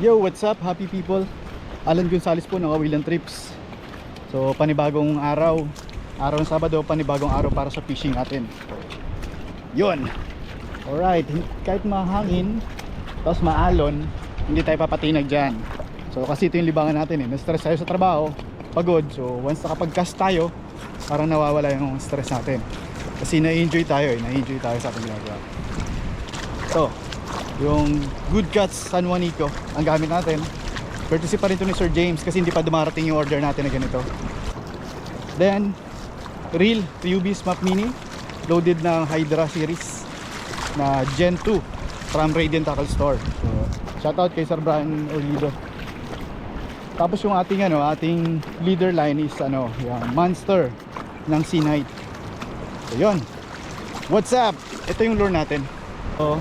Yo, what's up happy people? Alan Gonzales po ng Awilan Trips. So, panibagong araw. Araw ng Sabado, panibagong araw para sa fishing natin. Yun. Alright, kahit mahangin, tapos maalon, hindi tayo papatinag dyan. So, kasi ito yung libangan natin eh. Na-stress tayo sa trabaho, pagod. So, once nakapag-cast tayo, parang nawawala yung stress natin. Kasi na-enjoy tayo eh. Na-enjoy tayo sa ating ginagawa. So, yung Good Cuts San Juanico ang gamit natin. Courtesy pa rin to ni Sir James kasi hindi pa dumarating yung order natin na ganito. Then Reel Ryubis Map Mini loaded ng Hydra series na Gen 2 from Radiant Tackle Store. So shoutout kay Sir Brian Olido. Tapos yung ating ano ating leader line is ano yung Monster ng Sea Knight so yun what's up? Ito yung lure natin. So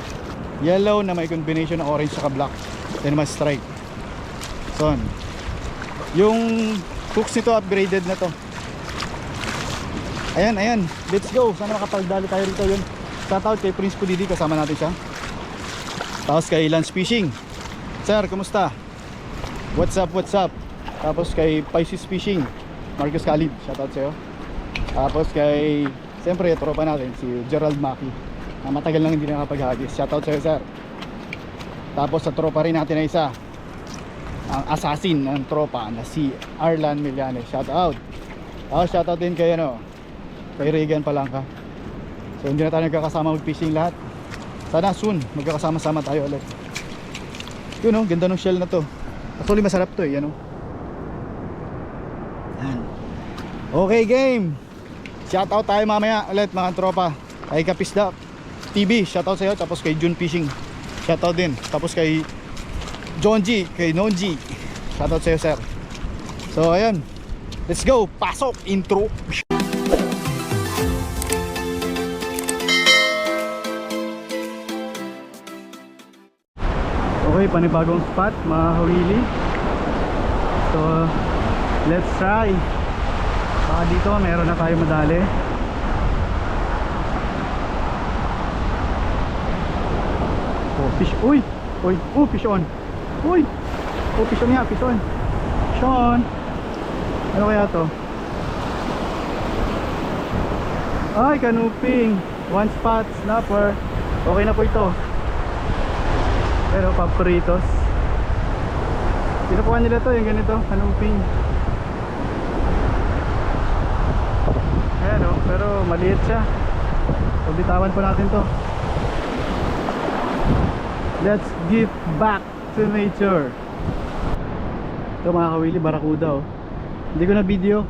yellow na may combination ng orange saka black. Then mas strike so yun. yung hooks nito upgraded na to. Ayan ayan. Let's go. Sana makapagdali tayo rito. Yun. Shout out kay Prince Pudidi kasama natin siya. Tapos kay Lance Fishing. Sir kumusta what's up what's up? Tapos kay Pisces Fishing. Marcus Khalid. Shout out sa'yo. Tapos kay siyempre tropa natin si Gerald Maki na matagal nang hindi nakapaghagis. Shoutout sa'yo sir. Tapos sa tropa rin natin na isa. Ang assassin ng tropa na si Arlan Millanes. Shoutout. Oh, shoutout din kay ano kay Regan Palangka. So hindi na tayo nagkakasama mag fishing lahat. Sana soon magkakasama-sama tayo ulit. Yun oh ganda ng shell na to. Actually masarap to eh ano yan. Okay game. Shoutout tayo mamaya ulit mga tropa. Kay Kapisda TV, shoutout sa iyo tapos kay June Fishing. Shoutout din. Tapos kay John G, kay Non G. Shoutout sa sir. So, ayun. Let's go. Pasok intro. Okay, panibagong spot, mga hawili. So, let's try. Baka dito meron na tayo madali. Fish. Uy! Uy! Oh, fish on! Uy! Oh, fish on nga, fish on! Fish on! Ano kaya to? Ay, kanuping! One spot, snapper. Okay na po ito. Pero paperitos. Pinukuha nila to, yung ganito, kanuping. Ayan o, pero maliit siya. So, bitawan po natin to. Let's give back to nature. Ito mga kawili, barakuda oh. Hindi ko na video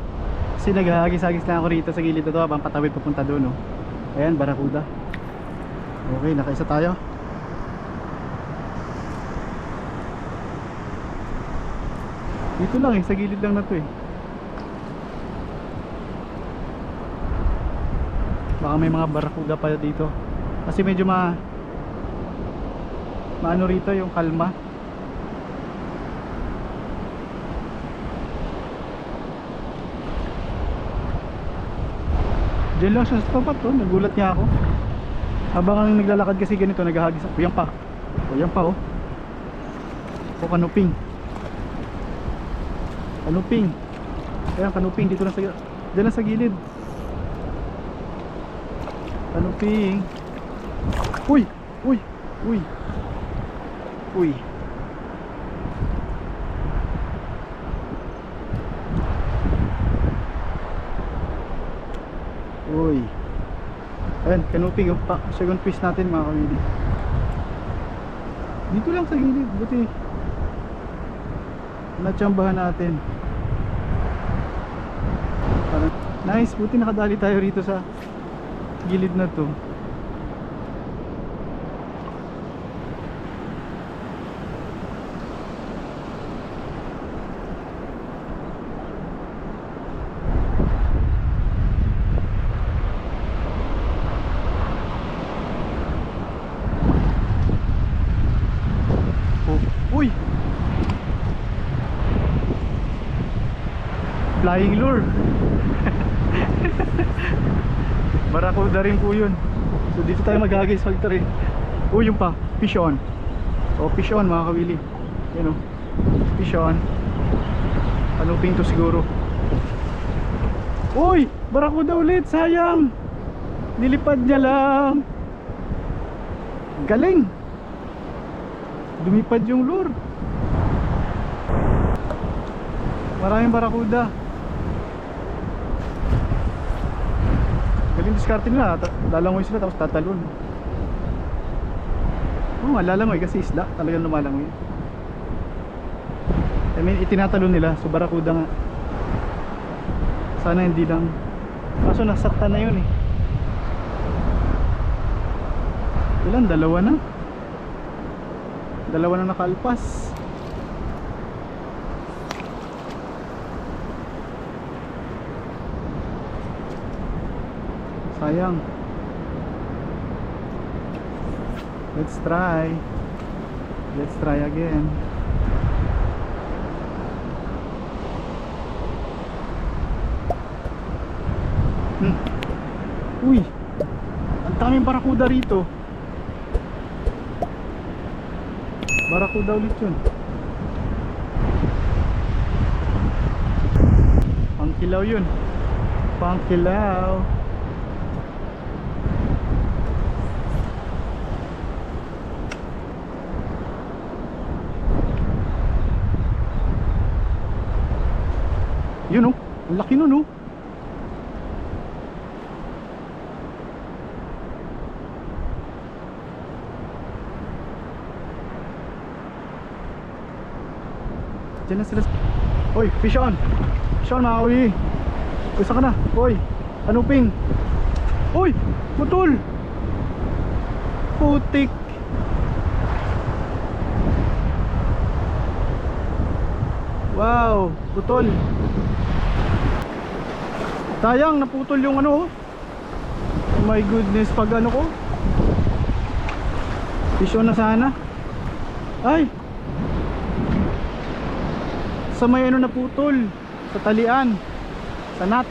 kasi naghahagis-hagis lang ako rito sa gilid na to habang patawid papunta doon oh. Ayan, barakuda. Okay, nakaisa tayo. Dito lang eh, sa gilid lang na to eh. Baka may mga barakuda pala dito. Kasi medyo ma maano rito yung kalma? Siya sa tapat to, nagulat niya ako. Habang ang naglalakad kasi ganito, naghahagis ako. Yan pa, o yan pa oh. O kanuping. Kanuping. Ayan kanuping, dito lang sa Diyan lang sa gilid. Kanuping. Uy, uy, uy Uy. Uy. Ayan, kanuping yung pa, second piece natin mga kamili. Dito lang sa gilid, buti. Natsambahan natin. Nice, buti nakadali tayo rito sa gilid na to. Oh, Uy! Flying lure. Barakuda rin po yun. So dito tayo maghagis factory. Uy, yung pa. Fish on. Oh, fish on mga kawili. Yan o. Fish on. Panuping to siguro. Uy! Barakuda ulit! Sayang! Nilipad niya lang. Galing! Lumipad yung lure. Maraming barakuda. Galing diskarte nila. Lalangoy sila tapos tatalon. Oo nga, lalangoy kasi isla. Talagang lumalangoy. I mean, itinatalon nila. So, barakuda nga. Sana hindi lang. Kaso nasakta na yun eh. Ilan? Dalawa na? Dalawa na nakalpas. Sayang. Let's try. Let's try again. Hmm. Uy! Ang daming barakuda rito. Barakuda ulit yun. Pangkilaw yun. Pangkilaw. Yun oh. Ang laki nun oh. Diyan na sila. Hoy, fish on. Fish on, mga kawi. Ka na. Hoy, anuping. Hoy, putol. Putik. Wow, putol. Sayang, naputol yung ano oh. Oh my goodness, pag ano ko. On na sana. Ay, sa may ano naputol? Sa talian. Sa nut.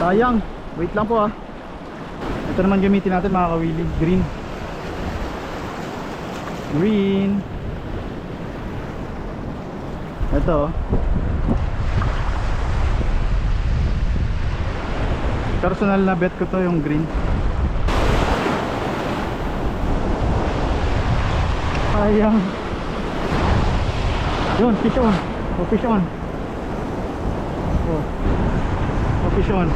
Sayang. Wait lang po ah. Ito naman gamitin natin mga kawili. Green. Green. Ito personal na bet ko to yung green sayang yun, fish on. Oh, fish on. Oh. Oh, fish on.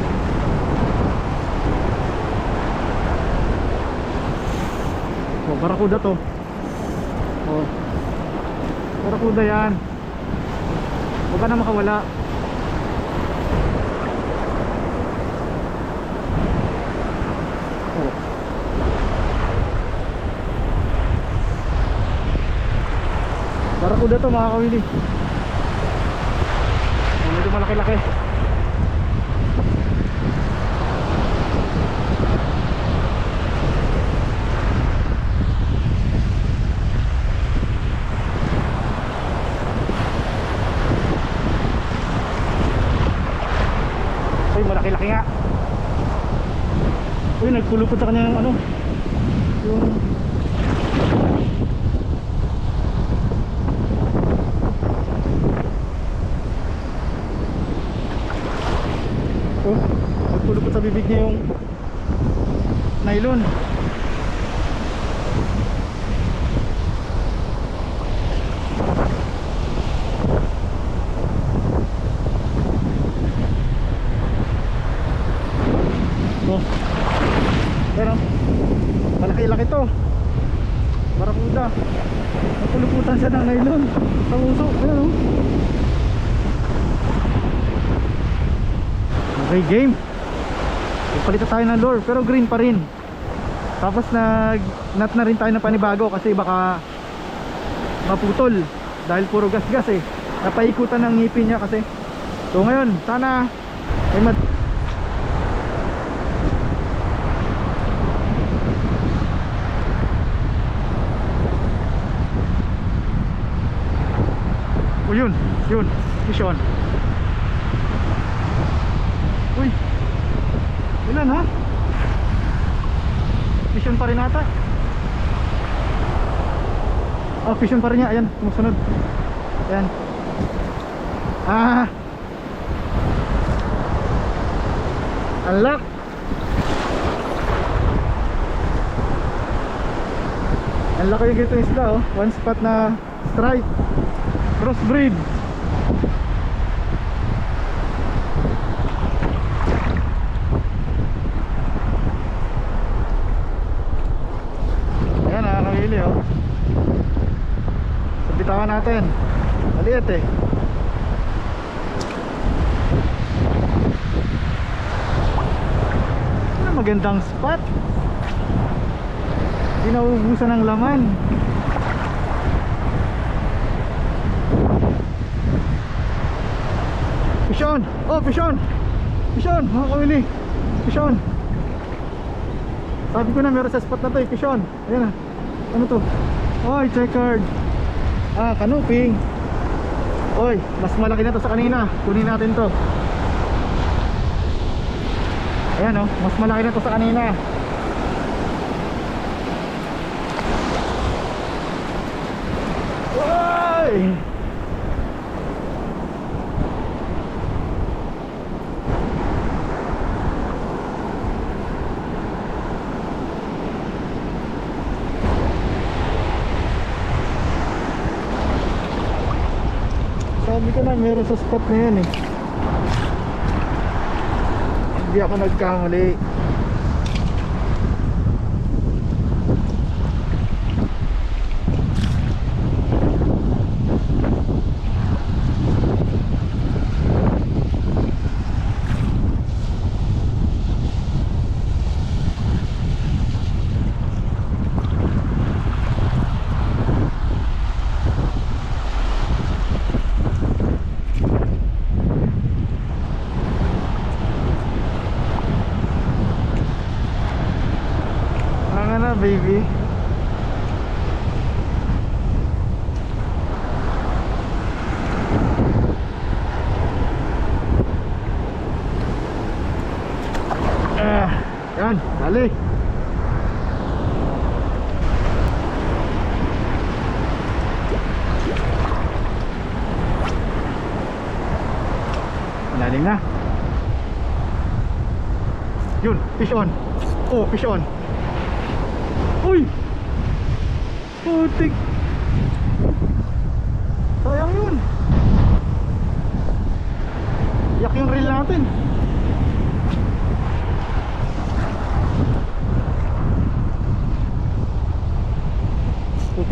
Oh, barakuda to. Oh. Barakuda yan. Huwag ka na makawala. Barakuda to mga kawili. Oh, medyo malaki-laki. Ay, malaki-laki nga. Uy, nagpulupot sa kanya yung ano. Yung Oh, nagpulupot sa bibig niya yung nylon. Oh. Pero malaki-laki to. Barakuda. Nagpuluputan siya nylon. Sa uso. Ayan oh. Game. Ipalitan tayo ng lure, pero green pa rin. Tapos nag nut na rin tayo ng panibago kasi baka maputol dahil puro gas-gas eh. Napaikutan ng ngipin niya kasi. So ngayon, sana ay mat yun, yun, fish on. Uy. Ilan ha? Mission pa rin ata. Oh, vision pa rin niya. Ayan, sumusunod. Ayan. Ah! Unlock! Ang laki yung gito isda oh. One spot na strike. Crossbreed. Ayan nakakawili oh. So, bitawan natin. Maliit eh. Ano magandang spot. Hindi nauubusan ng laman. Pishon! Oh, Pishon! Pishon! Mga kawili! Pishon! Sabi ko na meron sa spot na to eh, Pishon! Ayan na. Ano to? Oy, checkered! Ah, kanuping! Oy, mas malaki na to sa kanina. Kunin natin to. Ayan oh, mas malaki na to sa kanina. Oy! Sabi ko na meron sa spot na yan eh. Hindi ako nagkamali. Dali. Lalim na. Yun, fish on. Oh, fish on. Uy! Putik! Sayang yun. Yak yung reel natin.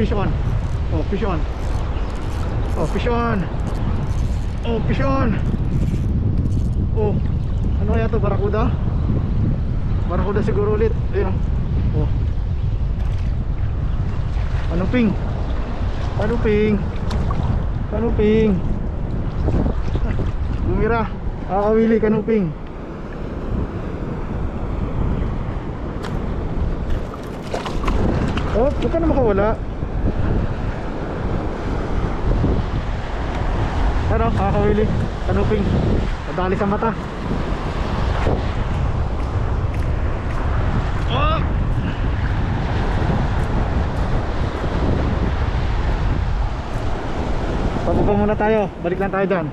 Fish on. Oh, fish on. Oh, fish on. Oh, fish on. Oh, ano kaya to? Barakuda? Barakuda siguro ulit. Ayun. Oh. Kanuping. Kanuping. Kanuping. Bumira. Aawili kanuping. Oh, huwag na makawala. Ano, kakawili. Kanuping. Nadali sa mata. Oh! Pababa muna tayo. Balik lang tayo dyan.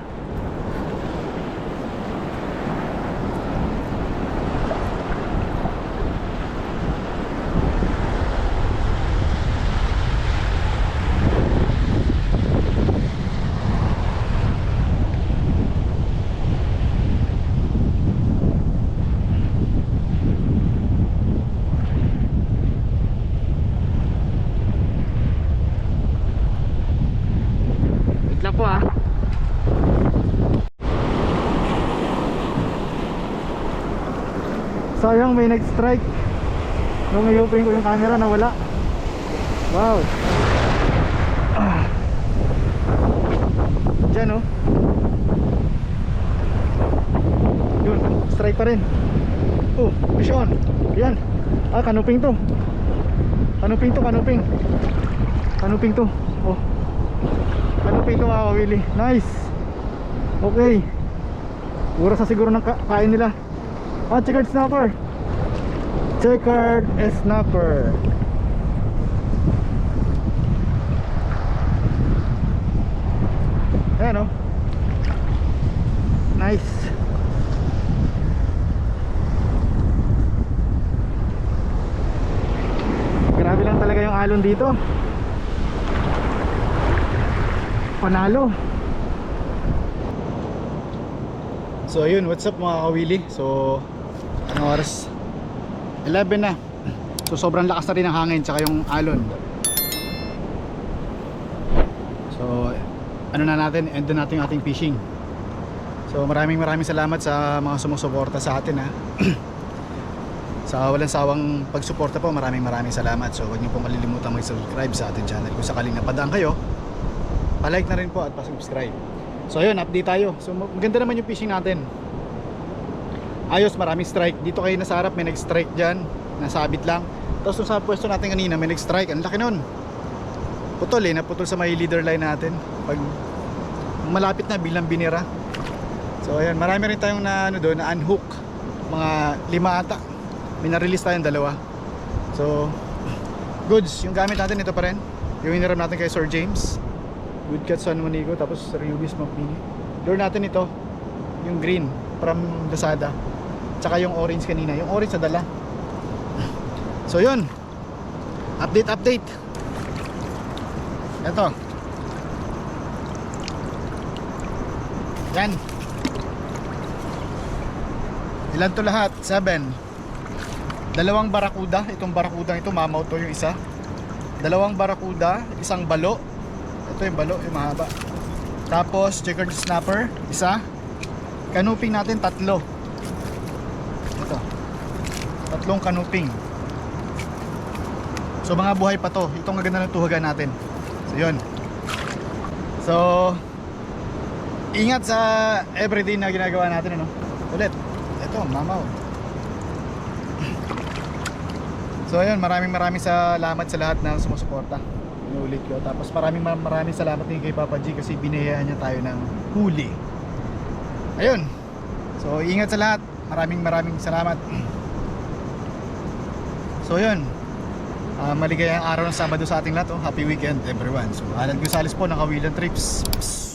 May nag-strike. Nung i-open ko yung camera nawala. Wow. Ah. Diyan oh. Yun, strike pa rin. Oh, fish on. Yan. Ah, kanuping to. Kanuping to, kanuping. Kanuping to. Oh. Kanuping to mga kawili. Nice. Okay. Pura sa siguro ng ka- kain nila. Ah, checkered snapper checkered snapper. Ayan o nice. Grabe lang talaga yung alon dito. Panalo. So ayun. What's up mga kawili so anong oras? 11 na. So sobrang lakas na rin ng hangin tsaka yung alon. So, ano na natin, end na natin ating fishing. So maraming maraming salamat sa mga sumusuporta sa atin ha. sa walang sawang pagsuporta po, maraming maraming salamat. So huwag niyo pong malilimutan mag-subscribe sa ating channel. Kung sakaling napadaan kayo, palike na rin po at pa-subscribe. So ayun, update tayo. So mag- maganda naman yung fishing natin. Ayos, maraming strike. Dito kayo nasa harap, may nag-strike dyan. Nasabit lang. Tapos sa pwesto natin kanina, may nag-strike. Ang laki nun. Putol eh, naputol sa may leader line natin. Pag malapit na, bilang binira. So ayan, marami rin tayong na ano doon, na unhook. Mga lima ata. May na-release tayong dalawa. So goods, yung gamit natin ito pa rin. Yung hiniram natin kay Sir James. Good cut San Monigo tapos Sir Smoke Mini. Lure natin ito, yung green from Lazada. Tsaka yung orange kanina. Yung orange sa dala. So yun. Update, update. Ito. Yan. Ilan to lahat? 7. Dalawang barakuda. Itong barakuda ito, mamaw to yung isa. Dalawang barakuda, isang balo. Ito yung balo, yung mahaba. Tapos checkered snapper, isa. Kanuping natin tatlo. Ito. Tatlong kanuping. So mga buhay pa to. Itong gaganda ng tuhagan natin. So yun. So ingat sa everyday na ginagawa natin ano. Ulit. Ito, mamaw. So ayun, maraming maraming salamat sa lahat na sumusuporta. Inulit ko. Tapos maraming maraming salamat din kay Papa G kasi binayaan niya tayo ng huli. Ayun. So ingat sa lahat. Maraming maraming salamat. So yun. Ah, maligayang araw ng Sabado sa ating lahat. Oh. Happy weekend everyone. So Alan Gonzales po ng Kawilan Trips. Psst.